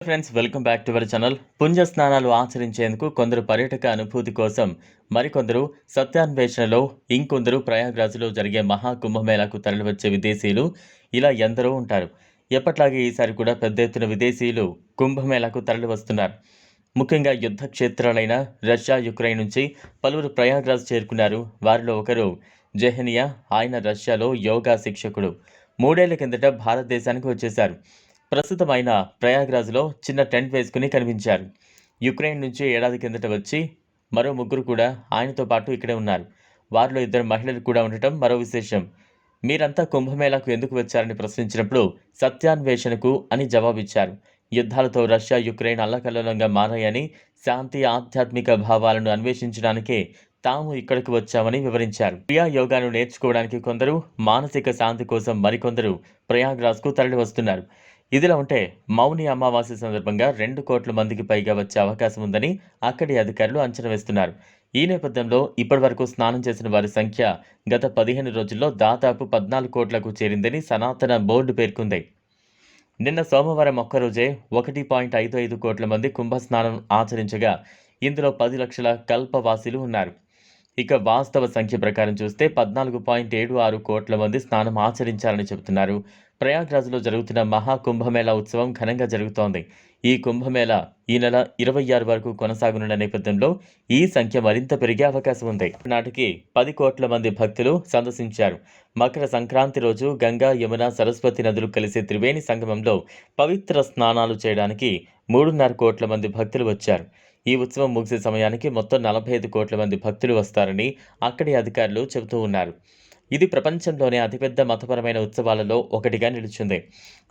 Friends welcome back to our channel. పుణ్య స్నానాలు ఆచరించేందుకు కొందరు పర్యాటక అనుభూతి కోసం మరికొందరు సత్యాన్వేషణలో ఇంకొందరు ప్రయాగ్రాజ్లో జరిగే మహా కుంభమేళాకు తరలివచ్చే విదేశీయులు ఇలా ఎందరో ఉంటారు. ఎప్పట్లాగే ఈసారి కూడా పెద్ద ఎత్తున విదేశీయులు కుంభమేళాకు తరలి వస్తున్నారు ముఖ్యంగా యుద్ధ క్షేత్రాలైన రష్యా యుక్రెయిన్ నుంచి పలువురు ప్రయాగ్రాజ్ చేరుకున్నారు. వారిలో ఒకరు జెహనియా ఆయన రష్యాలో యోగా శిక్షకుడు. మూడేళ్ళ కిందట భారతదేశానికి వచ్చేశారు. ప్రస్తుతం ఆయన ప్రయాగ్రాజ్లో చిన్న టెంట్ వేసుకుని కనిపించారు. యుక్రెయిన్ నుంచి ఏడాది కిందట వచ్చి మరో ముగ్గురు కూడా ఆయనతో పాటు ఇక్కడే ఉన్నారు. వారిలో ఇద్దరు మహిళలు కూడా ఉండటం మరో విశేషం. మీరంతా కుంభమేళాకు ఎందుకు వచ్చారని ప్రశ్నించినప్పుడు సత్యాన్వేషణకు అని జవాబిచ్చారు. యుద్ధాలతో రష్యా యుక్రెయిన్ అల్లకల్లోలంగా మారాయని శాంతి ఆధ్యాత్మిక భావాలను అన్వేషించడానికే తాము ఇక్కడికి వచ్చామని వివరించారు. క్రియా యోగాను నేర్చుకోవడానికి కొందరు మానసిక శాంతి కోసం మరికొందరు ప్రయాగ్రాజ్కు తరలి వస్తున్నారు ఇదిలా ఉంటే మౌని అమావాస్య సందర్భంగా రెండు కోట్ల మందికి పైగా వచ్చే అవకాశం ఉందని అక్కడి అధికారులు అంచనా వేస్తున్నారు. ఈ నేపథ్యంలో ఇప్పటివరకు స్నానం చేసిన వారి సంఖ్య గత పదిహేను రోజుల్లో దాదాపు పద్నాలుగు కోట్లకు చేరిందని సనాతన బోర్డు పేర్కొంది. నిన్న సోమవారం ఒక్కరోజే ఒకటి పాయింట్ ఐదు ఐదు కోట్ల మంది కుంభస్నానం ఆచరించగా ఇందులో పది లక్షల కల్పవాసీలు ఉన్నారు. ఇక వాస్తవ సంఖ్య ప్రకారం చూస్తే పద్నాలుగు పాయింట్ ఏడు ఆరు కోట్ల మంది స్నానం ఆచరించారని చెబుతున్నారు. ప్రయాగ్రాజ్లో జరుగుతున్న మహాకుంభమేళా ఉత్సవం ఘనంగా జరుగుతోంది. ఈ కుంభమేళా ఈ నెల ఇరవై ఆరు వరకు కొనసాగనున్న నేపథ్యంలో ఈ సంఖ్య మరింత పెరిగే అవకాశం ఉంది. నాటికి పది కోట్ల మంది భక్తులు సందర్శించారు. మకర సంక్రాంతి రోజు గంగా యమున సరస్వతి నదులు కలిసే త్రివేణి సంగమంలో పవిత్ర స్నానాలు చేయడానికి మూడున్నర కోట్ల మంది భక్తులు వచ్చారు. ఈ ఉత్సవం ముగిసే సమయానికి మొత్తం నలభై ఐదు కోట్ల మంది భక్తులు వస్తారని అక్కడి అధికారులు చెబుతూ ఉన్నారు. ఇది ప్రపంచంలోనే అతిపెద్ద మతపరమైన ఉత్సవాలలో ఒకటిగా నిలిచింది.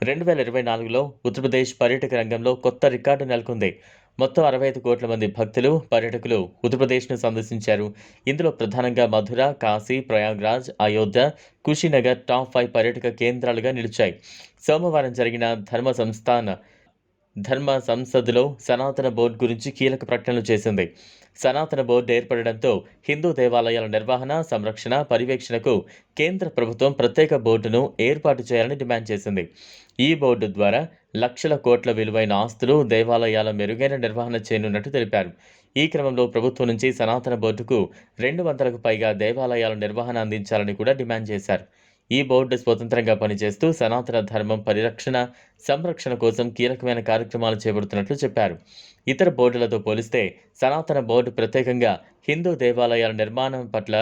రెండు వేల ఇరవై నాలుగులో ఉత్తరప్రదేశ్ పర్యాటక రంగంలో కొత్త రికార్డు నెలకొంది. మొత్తం అరవై ఐదు కోట్ల మంది భక్తులు పర్యాటకులు ఉత్తరప్రదేశ్ను సందర్శించారు. ఇందులో ప్రధానంగా మధుర కాశీ ప్రయాగ్రాజ్ అయోధ్య కుషినగర్ టాప్ ఫైవ్ పర్యాటక కేంద్రాలుగా నిలిచాయి. సోమవారం జరిగిన ధర్మ సంస్థాన ధర్మ సంసద్లో సనాతన బోర్డు గురించి కీలక ప్రకటనలు చేసింది. సనాతన బోర్డు ఏర్పడడంతో హిందూ దేవాలయాల నిర్వహణ సంరక్షణ పర్యవేక్షణకు కేంద్ర ప్రభుత్వం ప్రత్యేక బోర్డును ఏర్పాటు చేయాలని డిమాండ్ చేసింది. ఈ బోర్డు ద్వారా లక్షల కోట్ల విలువైన ఆస్తులు దేవాలయాల మెరుగైన నిర్వహణ చేయనున్నట్టు తెలిపారు. ఈ క్రమంలో ప్రభుత్వం నుంచి సనాతన బోర్డుకు రెండు వందలకు పైగా దేవాలయాల నిర్వహణ అందించాలని కూడా డిమాండ్ చేశారు. ఈ బోర్డు స్వతంత్రంగా పనిచేస్తూ సనాతన ధర్మం పరిరక్షణ సంరక్షణ కోసం కీలకమైన కార్యక్రమాలు చేపడుతున్నట్లు చెప్పారు. ఇతర బోర్డులతో పోలిస్తే సనాతన బోర్డు ప్రత్యేకంగా హిందూ దేవాలయాల నిర్మాణం పట్ల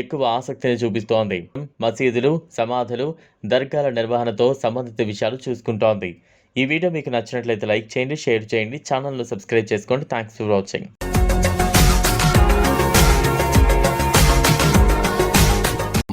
ఎక్కువ ఆసక్తిని చూపిస్తోంది. మసీదులు సమాధులు దర్గాల నిర్వహణతో సంబంధిత విషయాలు చూసుకుంటోంది. ఈ వీడియో మీకు నచ్చినట్లయితే లైక్ చేయండి షేర్ చేయండి ఛానల్ను సబ్స్క్రైబ్ చేసుకోండి. Thanks for watching.